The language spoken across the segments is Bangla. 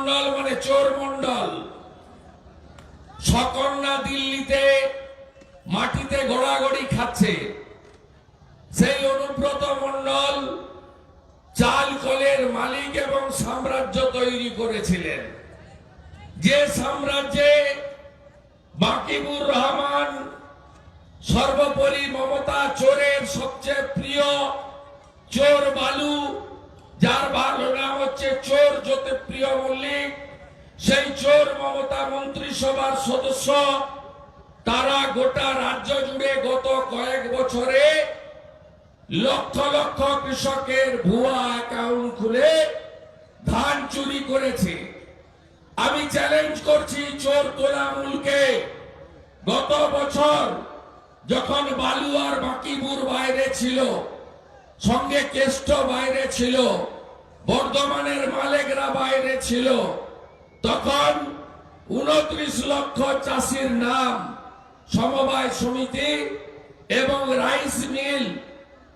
মন্ডল মানে চোর মন্ডল সকন্যা দিল্লিতে মাটিতে গড়াগড়ি খাচ্ছে। সেই অনুব্রত মন্ডল চাল কলের মালিক এবং সাম্রাজ্য তৈরি করেছিলেন। যে সাম্রাজ্যে বাকিবুর রহমান সর্বোপরি মমতা চোরের সবচেয়ে প্রিয় চোর বালু, যার ভালো নাম হচ্ছে চোর জ্যোতিপ্রিয় মল্লিক সেই চোর মমতা মন্ত্রিসভার সদস্য, তারা গোটা রাজ্য জুড়ে গত কয়েক বছরে লক্ষ লক্ষ কৃষকের ভুয়া অ্যাকাউন্ট খুলে ধান চুরি করেছে। আমি চ্যালেঞ্জ করছি চোর তোলামুলকে গত বছর যখন বালু আর বাকিপুর বাইরে ছিল, সঙ্গে কেষ্ট বাইরে ছিল, বর্ধমানের মালেকরা বাইরে ছিল তখন উনত্রিশ লক্ষ চাষির নাম সমবায় সমিতি এবং রাইস মিল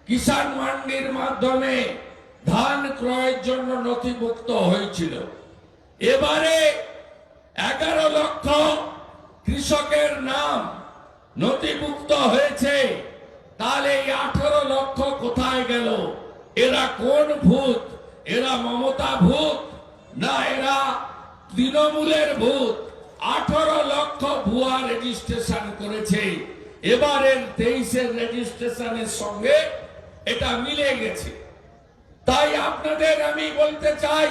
কিষাণ মান্ডির মাধ্যমে ধান ক্রয়ের জন্য নথিভুক্ত হয়েছিল। এবারে এগারো লক্ষ কৃষকের নাম নথিভুক্ত হয়েছে। তাহলে এই আঠারো লক্ষ কোথায় গেল? এরা কোন ভূত? এরা মমতা ভূত? না, এরা তৃণমূলের ভূত আঠারো লক্ষ ভুয়া রেজিস্ট্রেশন করেছে। এবারের তেইশের রেজিস্ট্রেশনের সঙ্গে এটা মিলে গেছে। তাই আপনাদের আমি বলতে চাই,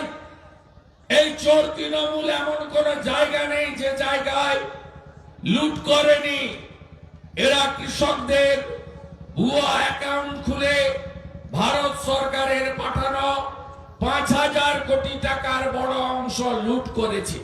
এই চোর তৃণমূল এমন কোন জায়গা নেই যে জায়গায় লুট করেনি। এরা কৃষকদের ভুয়া অ্যাকাউন্ট খুলে ভারত সরকারের পাঠানো পাঁচ হাজার কোটি টাকার বড় অংশ লুট করেছে।